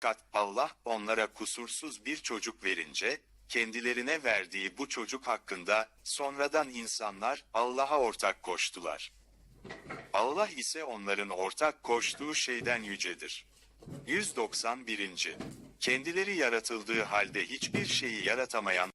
Fakat Allah onlara kusursuz bir çocuk verince, kendilerine verdiği bu çocuk hakkında sonradan insanlar Allah'a ortak koştular. Allah ise onların ortak koştuğu şeyden yücedir. 191. Kendileri yaratıldığı halde hiçbir şeyi yaratamayan